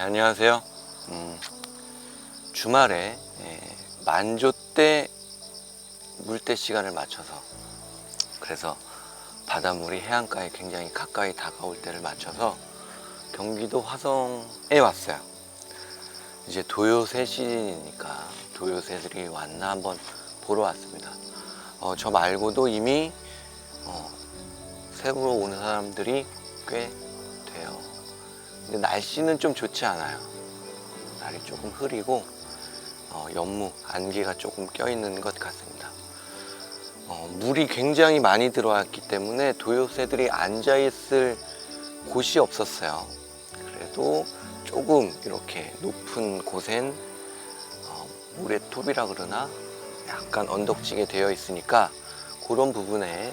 네, 안녕하세요. 음, 주말에 예, 만조 때 물때 시간을 맞춰서 그래서 바닷물이 해안가에 굉장히 가까이 다가올 때를 맞춰서 경기도 화성에 왔어요. 이제 도요새 시즌이니까 도요새들이 왔나 한번 보러 왔습니다. 어, 저 말고도 이미 어, 새로 오는 사람들이 꽤 날씨는 좀 좋지 않아요. 날이 조금 흐리고 어, 연무, 안개가 조금 껴있는 것 같습니다. 어, 물이 굉장히 많이 들어왔기 때문에 도요새들이 앉아있을 곳이 없었어요. 그래도 조금 이렇게 높은 곳엔 어, 모래톱이라 그러나 약간 언덕지게 되어 있으니까 그런 부분에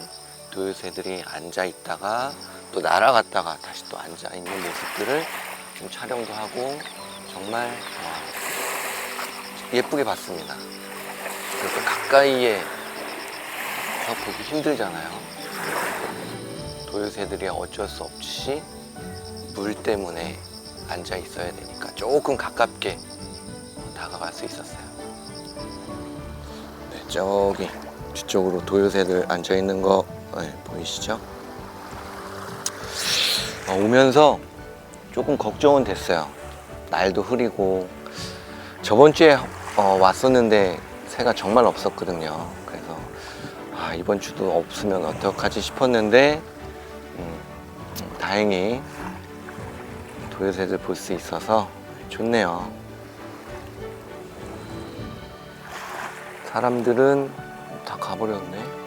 도요새들이 앉아 있다가 또 날아갔다가 다시 또 앉아 있는 모습들을 좀 촬영도 하고 정말 어, 예쁘게 봤습니다. 그래서 가까이에 서 보기 힘들잖아요. 도요새들이 어쩔 수 없이 물 때문에 앉아 있어야 되니까 조금 가깝게 다가갈 수 있었어요. 네, 저기 뒤쪽으로 도요새들 앉아 있는 거 네, 보이시죠? 어, 오면서 조금 걱정은 됐어요. 날도 흐리고 저번 주에 어, 왔었는데 새가 정말 없었거든요. 그래서 아, 이번 주도 없으면 어떡하지 싶었는데 음, 음, 다행히 도요새들 볼 수 있어서 좋네요. 사람들은 다 가버렸네. 네.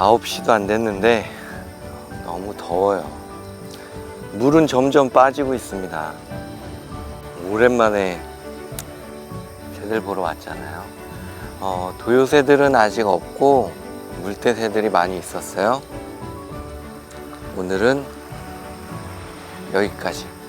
9시도 안 됐는데 너무 더워요. 물은 점점 빠지고 있습니다. 오랜만에 새들 보러 왔잖아요. 어, 도요새들은 아직 없고 물대새들이 많이 있었어요. 오늘은 여기까지.